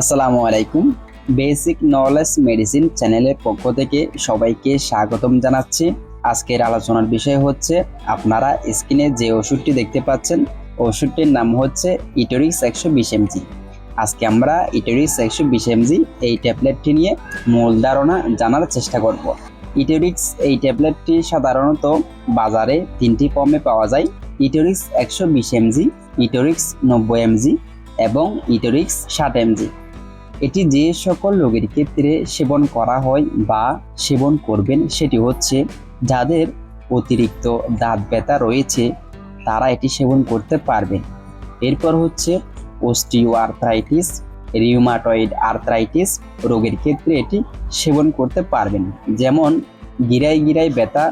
আসসালামু আলাইকুম। Basic knowledge medicine চ্যানেলের পক্ষ থেকে সবাইকে স্বাগতম জানাচ্ছি। আজকের আলোচনার বিষয় হচ্ছে, আপনারা স্ক্রিনে যে ওষুধটি দেখতে পাচ্ছেন, ওষুধটির নাম হচ্ছে ইটোরিক্স একশো বিশ এমজি। আজকে আমরা ইটোরিক্স একশো বিশ এমজি এই ট্যাবলেটটি নিয়ে মূল ধারণা জানার চেষ্টা করব। ইটোরিক্স এই ট্যাবলেটটি সাধারণত বাজারে তিনটি ফর্মে পাওয়া যায়, ইটোরিক্স একশো বিশ এমজি, ইটোরিক্স নব্বই এমজি এবং ইটোরিক্স ষাট এমজি। এটি যে সকল রোগের ক্ষেত্রে সেবন করা হয় বা সেবন করবেন সেটি হচ্ছে যাদের অতিরিক্ত দাঁত ব্যথা রয়েছে, তারা এটি সেবন করতে পারবেন এরপর হচ্ছে ওস্টিও আর্থ্রাইটিস রিউমাটয়েড আর্থ্রাইটিস রোগের ক্ষেত্রে এটি সেবন করতে পারবেন। যেমন গিরাই গিরাই ব্যথা,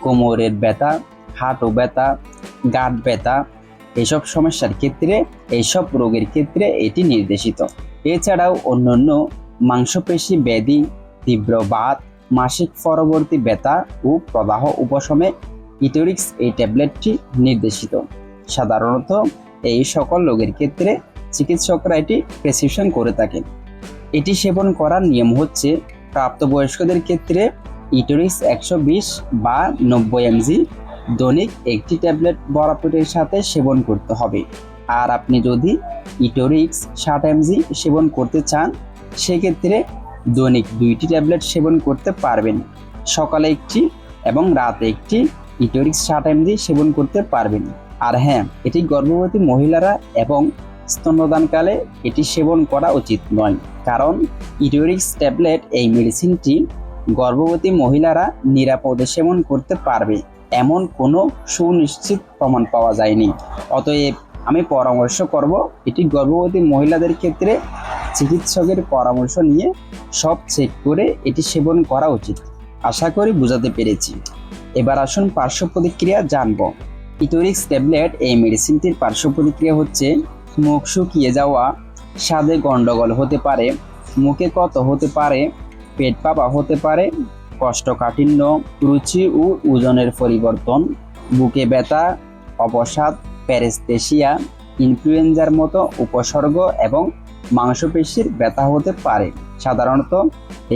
কোমরের ব্যথা, হাঁটু ব্যথা, গাঁট ব্যথা এসব সমস্যার ক্ষেত্রে এইসব রোগের ক্ষেত্রে এটি নির্দেশিত। এছাড়াও অন্যান্য মাংসপেশি ব্যাধি, তীব্র বাত, মাসিক পরবর্তী ব্যথা ও প্রদাহ উপশমে ইটোরিক্স এই ট্যাবলেটটি নির্দেশিত। সাধারণত এই সকল রোগের ক্ষেত্রে চিকিৎসকরা এটি প্রেসক্রিপশন করে থাকেন। এটি সেবন করার নিয়ম হচ্ছে প্রাপ্তবয়স্কদের ক্ষেত্রে ইটোরিক্স একশো বিশ বা নব্বই এমজি দৈনিক একটি ট্যাবলেট বরাপুরের সাথে সেবন করতে হবে। আর আপনি যদি ইটোরিক্স ষাট এমজি সেবন করতে চান, সেক্ষেত্রে দৈনিক দুইটি ট্যাবলেট সেবন করতে পারবেন। সকালে একটি এবং রাতে একটি ইটোরিক্স ষাট এমজি সেবন করতে পারবেন। আর হ্যাঁ এটি গর্ভবতী মহিলারা এবং স্তন্যদানকালে এটি সেবন করা উচিত নয়। কারণ ইটোরিক্স ট্যাবলেট এই মেডিসিনটি গর্ভবতী মহিলারা নিরাপদে সেবন করতে পারবে। এমন কোনো সুনিশ্চিত প্রমাণ পাওয়া যায়নি। অতএব আমি পরামর্শ করব, এটি গর্ভবতী মহিলাদের ক্ষেত্রে চিকিৎসকের পরামর্শ নিয়ে সব চেক করে এটি সেবন করা উচিত। আশা করি বোঝাতে পেরেছি। এবার আসুন পার্শ্ব প্রতিক্রিয়া জানব। ইটোরিক্স ট্যাবলেট এই মেডিসিনটির পার্শ্ব প্রতিক্রিয়া হচ্ছে, মুখ শুকিয়ে যাওয়া, স্বাদে গণ্ডগোল হতে পারে, মুখে কত হতে পারে পেট পাপা হতে পারে কোষ্ঠকাঠিন্য রুচি ও ওজনের পরিবর্তন, বুকে ব্যথা, অবসাদ প্যারেস্তেশিয়া ইনফ্লুয়েঞ্জার মতো উপসর্গ এবং মাংসপেশির ব্যথা হতে পারে। সাধারণত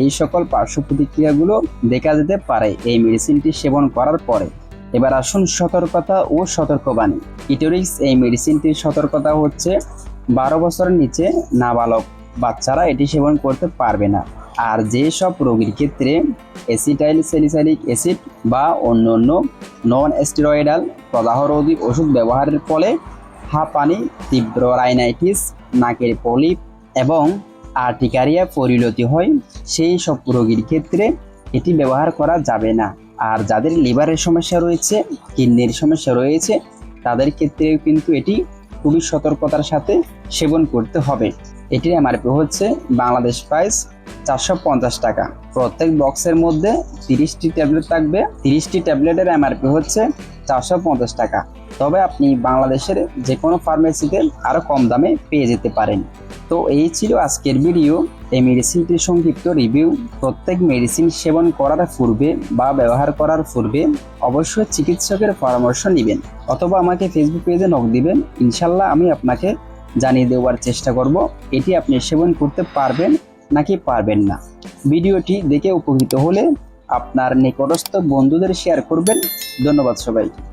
এই সকল পার্শ্ব প্রতিক্রিয়াগুলো দেখা যেতে পারে এই মেডিসিনটি সেবন করার পরে। এবার আসুন সতর্কতা ও সতর্কবাণী। ইটোরিক্স এই মেডিসিনটির সতর্কতা হচ্ছে, বারো বছরের নিচে নাবালক বাচ্চারা এটি সেবন করতে পারবে না। আর যে সব রোগীর ক্ষেত্রে অ্যাসিটাইল স্যালিসাইলিক অ্যাসিড বা অন্য অন্য নন স্টেরয়েডাল প্রদাহরোধী ওষুধ ব্যবহারের ফলে হাঁপানি, তীব্র রাইনাইটিস নাকের পলিপ এবং আর্টিকারিয়া পরিণতি হয়। সেই সব রোগীর ক্ষেত্রে এটি ব্যবহার করা যাবে না। আর যাদের লিভারের সমস্যা রয়েছে, কিডনির সমস্যা রয়েছে, তাদের ক্ষেত্রেও কিন্তু এটি খুবই সতর্কতার সাথে সেবন করতে হবে। এটি আমার হচ্ছে বাংলাদেশ প্রাইস চারশো পঞ্চাশ টাকা। প্রত্যেক বক্সের মধ্যে তিরিশটি ট্যাবলেট থাকবে। তিরিশটি ট্যাবলেটের এমআরপি হচ্ছে চারশো পঞ্চাশ টাকা। তবে আপনি বাংলাদেশের যে কোনো ফার্মেসিতে আরও কম দামে পেয়ে যেতে পারেন। তো এই ছিল আজকের ভিডিও। এই মেডিসিনটির সংক্ষিপ্ত রিভিউ, প্রত্যেক মেডিসিন সেবন করার পূর্বে বা ব্যবহার করার পূর্বে অবশ্যই চিকিৎসকের পরামর্শ নেবেন, অথবা আমাকে ফেসবুক পেজে নক দিবেন। ইনশাল্লাহ আমি আপনাকে জানিয়ে দেওয়ার চেষ্টা করব। এটি আপনি সেবন করতে পারবেন নাকি পারবেন না। ভিডিওটি দেখে উপকৃত হলে আপনার নিকটস্থ বন্ধুদের শেয়ার করবেন। ধন্যবাদ সবাইকে।